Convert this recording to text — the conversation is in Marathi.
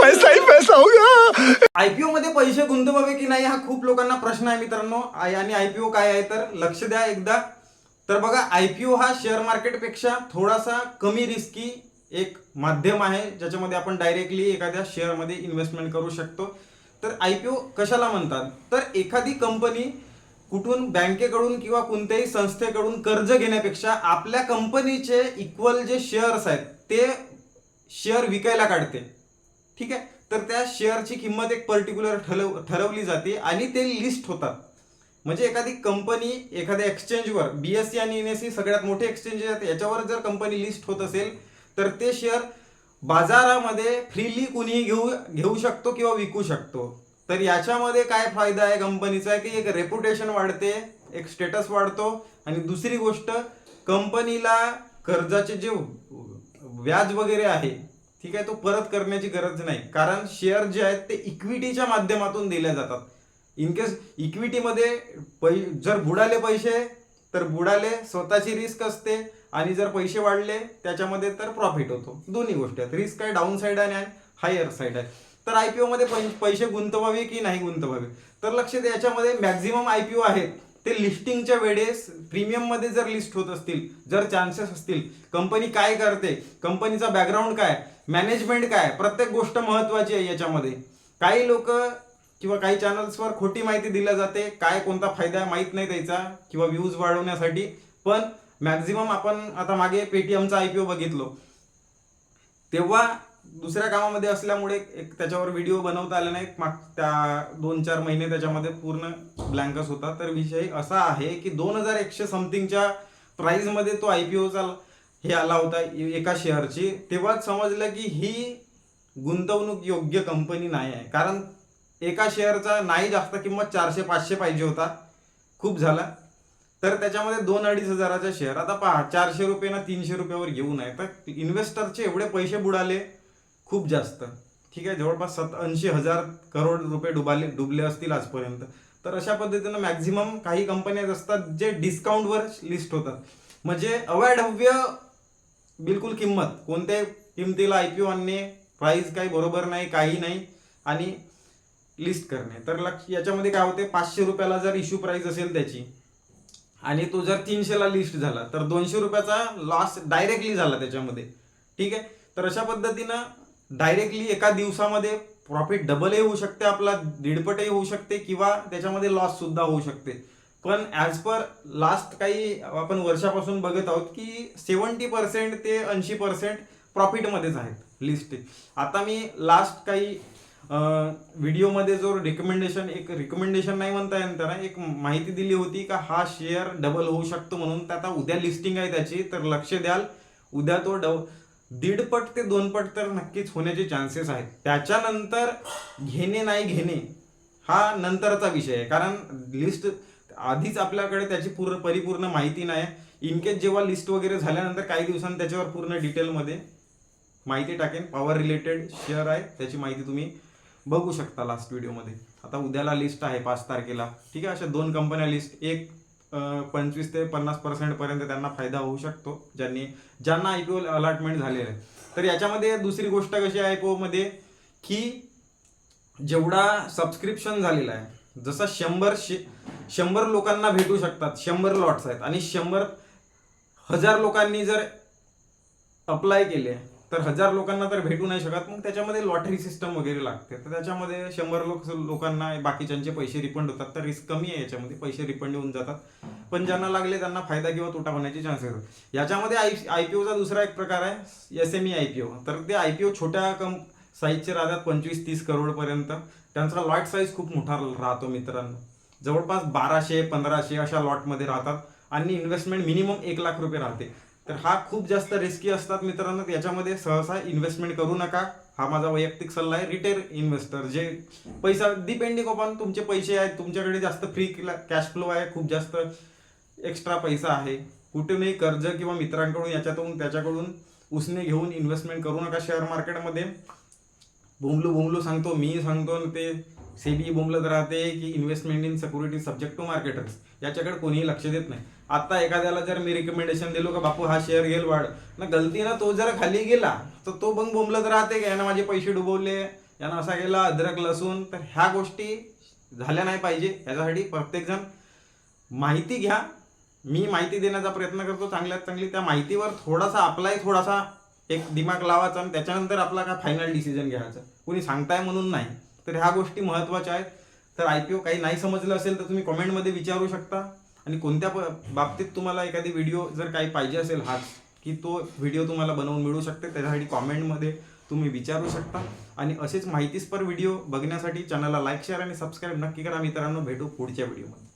पैसा ही पैसा होगा आयपीओ मध्ये पैसे गुंतवावे की नाही हा खूप लोकांना प्रश्न आहे मित्रांनो. आय- आणि आयपीओ काय आहे तर लक्ष द्या एकदा. तर बघा आयपीओ हा शेअर मार्केटपेक्षा थोडासा कमी रिस्की एक माध्यम आहे ज्याच्यामध्ये आपण डायरेक्टली एखाद्या शेअरमध्ये इन्व्हेस्टमेंट करू शकतो. तर आयपीओ कशाला म्हणतात? तर एखादी कंपनी कुठून बँकेकडून किंवा कोणत्याही संस्थेकडून कर्ज घेण्यापेक्षा आपल्या कंपनीचे इक्वल जे शेअर्स आहेत ते शेअर विकायला काढते. ठीक आहे? तर त्या शेअरची किंमत एक पर्टिक्युलर ठरव ठरवली जाते आणि ते लिस्ट होतात. म्हणजे एखादी कंपनी एखाद्या एक्सचेंजवर बी एस सी आणि एन एस सी सगळ्यात मोठे एक्सचेंज आहेत याच्यावर जर कंपनी लिस्ट होत असेल तर ते शेअर बाजारामध्ये फ्रीली कुणीही घेऊ घेऊ शकतो किंवा विकू शकतो. तर याच्यामध्ये काय फायदा आहे कंपनीचा की एक रेप्युटेशन वाढते एक स्टेटस वाढतो. आणि दुसरी गोष्ट कंपनीला कर्जाचे जे व्याज वगैरे आहे ठीक आहे तो परत करण्याची गरज नाही. कारण शेअर जे आहेत ते इक्विटीच्या माध्यमातून दिले जातात. इन केस इक्विटीमध्ये पै जर बुडाले पैसे तर बुडाले स्वतःची रिस्क असते आणि जर पैसे वाढले त्याच्यामध्ये तर प्रॉफिट होतो. दोन्ही गोष्टी आहेत. रिस्क आहे डाऊन साईड आहे आणि हायर साईड आहे. तर आयपीओ मध्ये ओमध्ये पैसे गुंतवावे की नाही गुंतवावे? तर लक्ष द्या याच्यामध्ये मॅक्झिमम आयपीओ आहेत ते लिस्टिंगच्या वेळेस प्रीमियममध्ये जर लिस्ट होत असतील जर चान्सेस असतील कंपनी काय करते कंपनीचा बॅकग्राऊंड काय मॅनेजमेंट काय प्रत्येक गोष्ट महत्वाची आहे याच्यामध्ये. काही लोक किंवा काही चॅनल्सवर खोटी माहिती दिल्या जाते काय कोणता फायदा आहे माहीत नाही त्याचा किंवा व्ह्यूज वाढवण्यासाठी. पण मॅक्झिमम आपण आता मागे पेटीएमचा आयपीओ बघितलो. तेव्हा दुसऱ्या कामामध्ये असल्यामुळे एक त्याच्यावर व्हिडिओ बनवता आले नाही माग त्या दोन चार महिने त्याच्यामध्ये पूर्ण ब्लँकच होता. तर विषय असा आहे की दोन हजार एकशे समथिंगच्या प्राईजमध्ये तो आय पी ओचा हे आला होता एका शेअरची तेव्हाच समजलं की ही गुंतवणूक योग्य कंपनी नाही आहे. कारण एका शेअरचा नाही जास्त किंमत चारशे पाचशे पाहिजे होता. खूप झाला. तर त्याच्यामध्ये दोन अडीच हजाराचा शेअर आता पहा चारशे रुपये ना तीनशे रुपयावर घेऊ नये. तर इन्व्हेस्टरचे एवढे पैसे बुडाले. खूप जास्त. ठीक आहे जवळपास सत ऐंशी हजार करोड रुपये डुबाले डुबले असतील आजपर्यंत. तर अशा पद्धतीनं मॅक्झिमम काही कंपन्या असतात जे डिस्काउंटवर लिस्ट होतात. म्हणजे अवैधव्य बिलकुल किंमत. कोणत्याही किमतीला आय पी ओ आणणे प्राईज काही बरोबर नाही काही नाही आणि लिस्ट करणे. तर लक्ष याच्यामध्ये काय होते पाचशे रुपयाला जर इश्यू प्राईज असेल त्याची आणि तो जर तीनशेला लिस्ट झाला तर दोनशे रुपयाचा लॉस डायरेक्टली झाला त्याच्यामध्ये. ठीक आहे? तर अशा पद्धतीनं डायरेक्टली एका दिवसामध्ये प्रॉफिट डबलही होऊ शकते आपला दीडपटही होऊ शकते किंवा त्याच्यामध्ये लॉस सुद्धा होऊ शकते. पण ॲज पर लास्ट काही आपण वर्षापासून बघत आहोत की सेवन्टी पर्सेंट ते ऐंशी पर्सेंट प्रॉफिटमध्येच आहेत लिस्ट आता मी लास्ट काही व्हिडिओमध्ये जो रिकमेंडेशन एक रिकमेंडेशन नाही म्हणता येईल त्यांना एक माहिती दिली होती का हा शेअर डबल होऊ शकतो म्हणून. तर आता उद्या लिस्टिंग आहे त्याची तर लक्ष द्याल. उद्या तो डब दीडपट ते दोनपट तर नक्कीच होण्याचे चान्सेस आहेत. त्याच्यानंतर घेणे नाही घेणे हा नंतरचा विषय आहे. कारण लिस्ट आधीच आपल्याकडे त्याची पूर्ण परिपूर्ण माहिती नाही. इनकेस जेव्हा लिस्ट वगैरे झाल्यानंतर काही दिवसांनी त्याच्यावर पूर्ण डिटेलमध्ये माहिती टाकेन. पॉवर रिलेटेड शेअर आहे. त्याची माहिती तुम्ही बघू शकता लास्ट व्हिडिओमध्ये आता उद्याला लिस्ट आहे पाच तारखेला. ठीक आहे अशा दोन कंपन्या लिस्ट एक पंचवीस ते पन्नास पर्सेंट पर्यंत त्यांना फायदा होऊ शकतो ज्यांनी ज्यांना आय पी ओ अलॉटमेंट झालेलं आहे. तर याच्यामध्ये दुसरी गोष्ट कशी आहे आय पी ओमध्ये की जेवढा सबस्क्रिप्शन झालेला आहे जसा शंभर शे शंभर लोकांना भेटू शकतात शंभर लॉट्स आहेत आणि शंभर हजार लोकांनी जर अप्लाय केले तर हजार लोकांना तर भेटू नाही शकत. मग त्याच्यामध्ये लॉटरी सिस्टम वगैरे लागते. तर त्याच्यामध्ये शंभर लोक लोकांना बाकीच्यांचे पैसे रिफंड होतात. तर रिस्क कमी आहे याच्यामध्ये. पैसे रिफंड होऊन जातात. पण ज्यांना लागले त्यांना फायदा किंवा तोटा होण्याचे चान्सेस आहेत. याच्यामध्ये आय आय पी ओचा दुसरा एक प्रकार आहे S M E I P O तर ते आय पी ओ छोट्या कम साईजचे राहतात पंचवीस तीस करोडपर्यंत त्यांचा लॉट साईज खूप मोठा राहतो मित्रांनो. जवळपास बाराशे पंधराशे अशा लॉटमध्ये राहतात. आणि इन्व्हेस्टमेंट मिनिमम एक लाख रुपये राहते. तर हा खूप जास्त रिस्की असतात मित्रांनो याच्यामध्ये सहसा इन्व्हेस्टमेंट करू नका. हा माझा वैयक्तिक सल्ला आहे रिटेल इन्व्हेस्टर जे पैसा डिपेंडिंग ऑन तुमचे पैसे आहेत तुमच्याकडे जास्त फ्री कॅश फ्लो आहे खूप जास्त एक्स्ट्रा पैसा आहे. कुठूनही कर्ज किंवा मित्रांकडून याच्यातून त्याच्याकडून उसने घेऊन इन्व्हेस्टमेंट करू नका शेअर मार्केटमध्ये बोंबलू बोंबलू सांगतो मी सांगतो आणि ते सेबी बोंबलत राहते की investment in security subject to marketers याच्याकडे कोणीही लक्ष देत नाही. आता एखाद्याला जर मी रिकमेंडेशन दिलो का बापू हा शेअर घेल वाढ ना गलतीनं तो जर खाली गेला तर तो बंग बोंबलत राहते का? यानं माझे पैसे डुबवले. यानं असा गेला अद्रक लसूण. तर ह्या गोष्टी झाल्या नाही पाहिजे. ह्याच्यासाठी प्रत्येकजण माहिती घ्या. मी माहिती देण्याचा प्रयत्न करतो चांगल्यात चांगली. त्या माहितीवर थोडासा आपलाही थोडासा एक दिमाग लावायचा आणि त्याच्यानंतर आपला काय फायनल डिसिजन घ्यायचा. कोणी सांगताय म्हणून नाही. तर ह्या गोष्टी महत्त्वाच्या आहेत. तर आय पी ओ काही नाही समजलं असेल तर तुम्ही कॉमेंटमध्ये विचारू शकता. आणि कोणत्या प- बाबतीत तुम्हाला एखादी व्हिडिओ जर काही पाहिजे असेल हाच की तो व्हिडिओ तुम्हाला बनवून मिळू शकते त्याच्यासाठी कॉमेंटमध्ये तुम्ही विचारू शकता. आणि असेच माहितीस्पर व्हिडिओ बघण्यासाठी चॅनलला लाईक शेअर आणि सबस्क्राईब नक्की करा मित्रांनो. भेटू पुढच्या व्हिडिओमध्ये